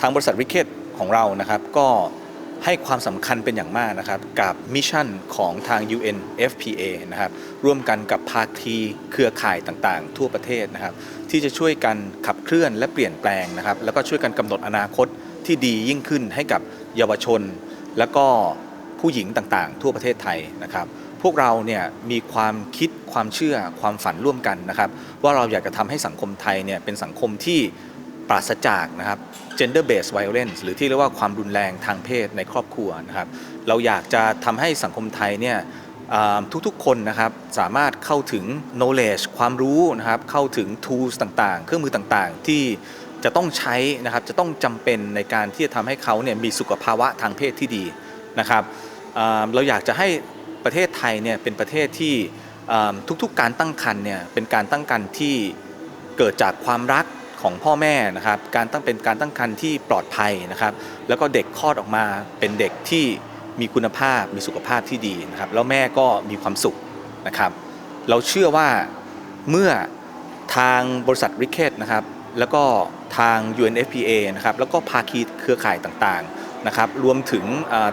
ทางบริษัทริเคตของเรานะครับก็ให้ความสำคัญเป็นอย่างมากนะครับ กับมิชชั่นของทาง UNFPA นะครับร่วมกันกับภาคีเครือข่ายต่างๆ ทั่วประเทศนะครับ ที่จะช่วยกันขับเคลื่อนและเปลี่ยนแปลงนะครับ แล้วก็ช่วยกันกำหนดอนาคตที่ดียิ่งขึ้นให้กับเยาวชน แล้วก็ผู้หญิงต่างๆ ทั่วประเทศไทยนะครับ พวกเราเนี่ยมีความคิดความเชื่อความฝันร่วมกันนะครับ ว่าเราอยากจะทำให้สังคมไทยเนี่ยเป็นสังคมที่ ปราศจากนะครับ gender based violence หรือที่เรียกว่าความรุนแรงทางเพศในครอบครัวนะครับ เราอยากจะทำให้สังคมไทยเนี่ยทุกๆคนนะครับสามารถเข้าถึง knowledge ความรู้นะครับเข้าถึง tools ต่างๆ เครื่องมือต่างๆ ที่จะต้องใช้นะครับจะต้องจำเป็นในการที่จะทำให้เขาเนี่ยมีสุขภาวะทางเพศที่ดีนะครับเราอยากจะให้ประเทศไทยเนี่ยเป็นประเทศที่ทุกๆ การตั้งครรภ์เนี่ยเป็นการตั้งครรภ์ที่เกิดจากความรัก ของพ่อแม่นะครับการตั้งเป็นการตั้งครรภ์ที่ปลอดภัยนะครับ แล้วก็เด็กคลอดออกมาเป็นเด็กที่มีคุณภาพมีสุขภาพที่ดีนะครับแล้วแม่ก็มีความสุขนะครับ เราเชื่อว่าเมื่อทางบริษัทริเคตนะครับแล้วก็ทาง UNFPA นะครับแล้วก็ภาคีเครือข่ายต่างๆนะครับรวมถึง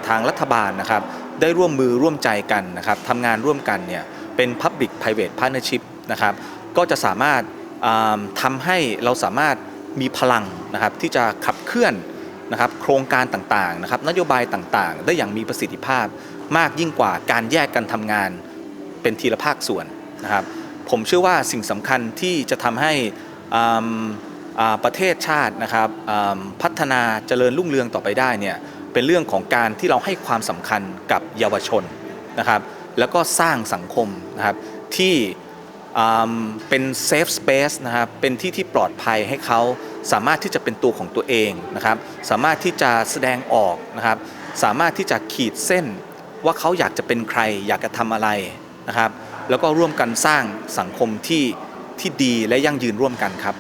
ทางรัฐบาลนะครับได้ร่วมมือร่วมใจกันนะครับทำงานร่วมกันเนี่ยเป็น Public Private Partnership นะครับก็จะสามารถ อ่าทำให้เราสามารถมีพลังนะครับที่จะขับเคลื่อนนะครับโครงการต่างๆนะครับนโยบายต่างๆ ได้อย่างมีประสิทธิภาพมากยิ่งกว่าการแยกกันทำงานเป็นทีละภาคส่วนนะครับผมเชื่อว่าสิ่งสำคัญที่จะทำให้ประเทศชาตินะครับพัฒนาเจริญรุ่งเรืองต่อไปได้เนี่ยเป็นเรื่องของการที่เราให้ความสำคัญกับเยาวชนนะครับแล้วก็สร้างสังคมนะครับที่ เป็นเซฟสเปซนะครับเป็นที่ที่ปลอดภัยให้เขาสามารถที่จะเป็นตัวของตัวเองนะครับสามารถที่จะแสดงออกนะครับสามารถที่จะขีดเส้นว่าเขาอยากจะเป็นใครอยากจะทำอะไรนะครับแล้วก็ร่วมกันสร้างสังคมที่ที่ดีและยั่งยืนร่วมกันครับ